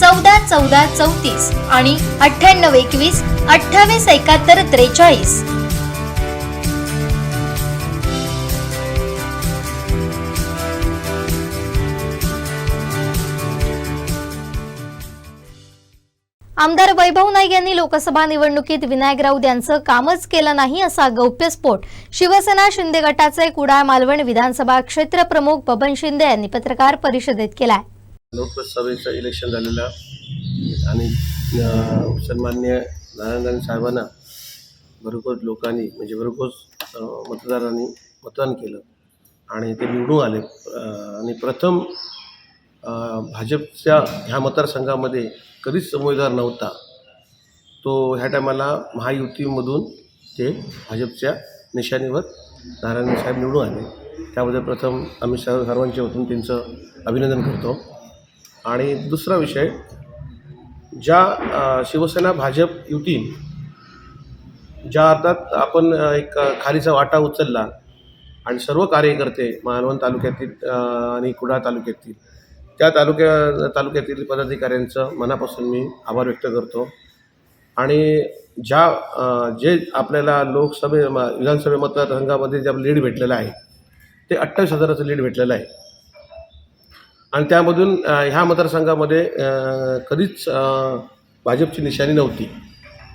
चौदा चौदा चौतीस आणि अठ्ठ्याण्णव एकवीस अठ्ठावीस एकाहत्तर त्रेचाळीस. आमदार वैभव नाईक यांनी लोकसभा निवडणुकीत विनायक राऊत यांचं कामच केलं नाही असा गौप्यस्फोट शिवसेना शिंदे गटाचे कुडाळ मालवण विधानसभा क्षेत्र प्रमुख बबन शिंदे यांनी पत्रकार परिषदेत केलाय. लोकसभेचं इलेक्शन झालेलं. आणि सन्मान्य नारायण साहेबांना भरघोस लोकांनी म्हणजे भरघोस मतदारांनी मतदान केलं. आणि ते निवडून आले. आणि प्रथम भाजपच्या ह्या मतदारसंघामध्ये कधीच उमेदवार नव्हता. तो ह्या टायमाला महायुतीमधून ते भाजपच्या निशाणीवर नारायण साहेब निवडून आले. त्याबद्दल प्रथम आम्ही सर्व सर्वांच्या वतीने त्यांचं अभिनंदन करतो. आणि दुसरा विषय ज्या शिवसेना भाजप युती ज्या अर्थात आपण एक खालीचा वाटा उचलला आणि सर्व कार्यकर्ते मालवण तालुक्यातील आणि कुडाळ तालुक्यातील त्या तालुक्या तालुक्यातील पदाधिकाऱ्यांचं मनापासून मी आभार व्यक्त करतो. आणि ज्या जे आपल्याला लोकसभे विधानसभे मतदारसंघामध्ये जे लीड भेटलेलं आहे ते अठ्ठावीस हजाराचं लीड भेटलेलं आहे. आणि त्यामधून ह्या मतदारसंघामध्ये कधीच भाजपची निशाणी नव्हती.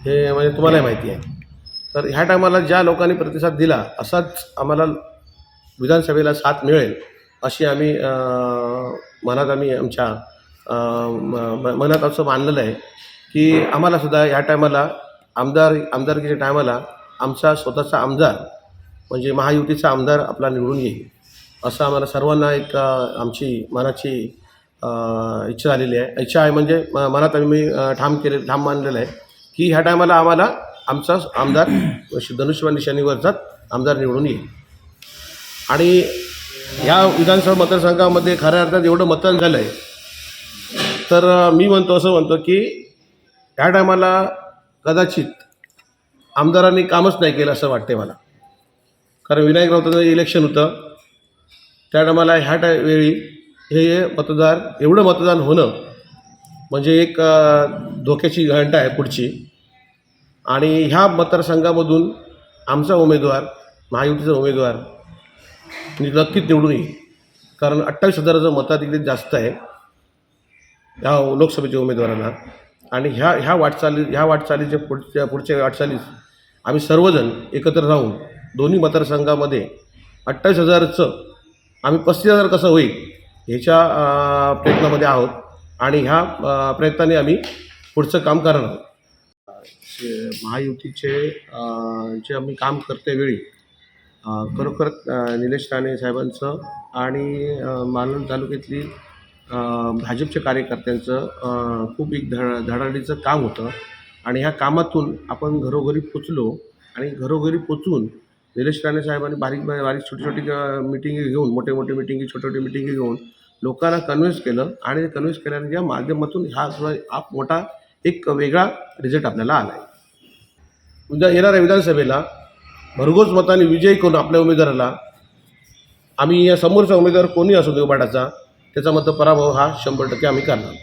हे म्हणजे तुम्हालाही माहिती आहे. तर ह्या टायमाला ज्या लोकांनी प्रतिसाद दिला असाच आम्हाला विधानसभेला साथ मिळेल अशी आम्ही मनात आम्ही आमच्या म- म- मनात असं मानलेलं आहे की आम्हालासुद्धा ह्या टायमाला आमदार आमदारकीच्या टायमाला आमचा स्वतःचा आमदार म्हणजे महायुतीचा आमदार आपला निवडून येईल. असं आम्हाला सर्वांना एक आमची मनाची इच्छा झालेली आहे. इच्छा आहे म्हणजे म- मनात आम्ही ठाम केले ठाम मानलेलं आहे की ह्या टायमाला आम्हाला आमचा आमदार धनुष्यबाण निशाणीवरचाच आमदार निवडून येईल. आणि ह्या विधानसभा मतदारसंघामध्ये खऱ्या अर्थात एवढं मतदान झालं आहे तर मी म्हणतो असं म्हणतो की ह्या टायमाला कदाचित आमदारांनी कामच नाही केलं असं वाटते मला. कारण विनायक राऊतांचं इलेक्शन होतं. त्या टायमाला ह्या टाय वेळी हे मतदार एवढं मतदान होणं म्हणजे एक धोक्याची घंटा आहे पुढची. आणि ह्या मतदारसंघामधून आमचा उमेदवार महायुतीचा उमेदवार नक्कीच निवडून येईल. कारण अठ्ठावीस हजाराचं मताधिक्य जास्त आहे ह्या लोकसभेच्या उमेदवारांना. आणि ह्या ह्या वाटचाली ह्या वाटचालीच्या पुढच्या पुढच्या वाटचालीस आम्ही सर्वजण एकत्र राहून दोन्ही मतदारसंघामध्ये अठ्ठावीस हजारचं आम्ही पस्तीस हजार कसं होईल ह्याच्या प्रयत्नामध्ये आहोत आणि ह्या प्रयत्नाने आम्ही पुढचं काम करणार आहोत. महायुतीचे जे आम्ही काम करतेवेळी खरोखर निलेश राणे साहेबांचं आणि मालवण तालुक्यातली भाजपच्या कार्यकर्त्यांचं खूप एक धड धडाडीचं काम होतं. आणि ह्या कामातून आपण घरोघरी पोचलो आणि घरोघरी पोचून निलेश राणे साहेबांनी बारीक बारीक छोटी छोटी मिटिंगी घेऊन मोठे मोठे मिटिंगी छोटे छोटे मिटिंगी घेऊन लोकांना कन्व्हिन्स केलं आणि कन्व्हिन्स केल्याच्या माध्यमातून हा सुद्धा मोठा एक वेगळा रिझल्ट आपल्याला आला आहे उद्या येणाऱ्या विधानसभेला भरघोस मताने विजयी करून आपल्या उमेदवाराला? आम्ही या समोरचा उमेदवार कोणी असू दे त्याचा मत पराभव हा शंभर टक्के आम्ही करणार.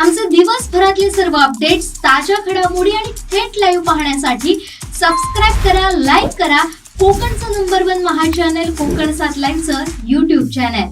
आमचे दिवसभरातले सर्व अपडेट्स ताज्या घडामोडी आणि थेट लाईव्ह पाहण्यासाठी सबस्क्राईब करा लाईक करा. कोकणचं नंबर वन महा चॅनल कोकण सात लाईनचं युट्यूब चॅनल